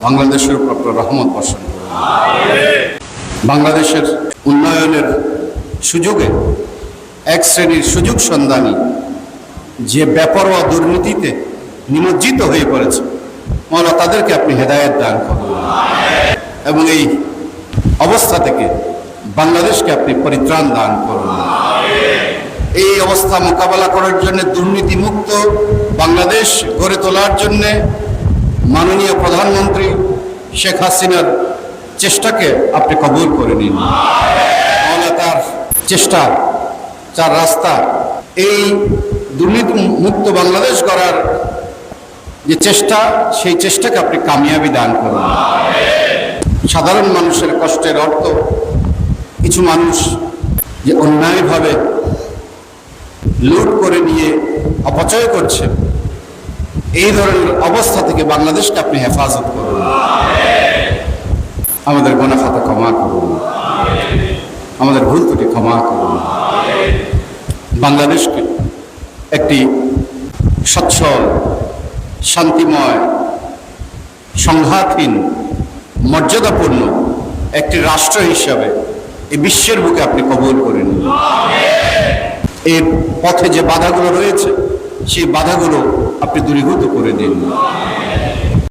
বাংলাদেশের উপর আপনার রহমত বর্ষণ। বাংলাদেশের উন্নয়নের সুযোগে এক শ্রেণির সুযোগ সন্ধানী যে বেপরোয়া দুর্নীতিতে নিমজ্জিত হয়ে পড়েছে, মৌলা তাদেরকে আপনি হেদায়ত দান করুন। এবং এই অবস্থা থেকে বাংলাদেশকে আপনি পরিত্রাণ দান করুন। এই অবস্থা মোকাবেলা করার জন্য দুর্নীতি মুক্ত বাংলাদেশ গড়ে তোলার জন্য মাননীয় প্রধানমন্ত্রী শেখ হাসিনার চেষ্টাকে আপনি কবুল করে নিন। তার চেষ্টা চার রাস্তা, এই দুর্নীতি মুক্ত বাংলাদেশ করার যে চেষ্টা, সেই চেষ্টাকে আপনি কামিয়াবি দান করুন। সাধারণ মানুষের কষ্টের অর্থ কিছু মানুষ যে অন্যায়ভাবে লুট করে নিয়ে অপচয় করছে। এই ধরনের অবস্থা থেকে বাংলাদেশকে আপনি হেফাজত করুন। আমাদের গোনা খাতা ক্ষমা করুন। আমাদের ভুল ত্রুটি ক্ষমা করুন। বাংলাদেশকে একটি সচ্ছল, শান্তিময়, সংঘাতহীন, মর্যাদাপূর্ণ একটি রাষ্ট্র হিসাবে এই বিশ্বের বুকে আপনি কবুল করেন। এর পথে যে বাধাগুলো রয়েছে, সেই বাধাগুলো আপনি দূরীভূত করে দিন।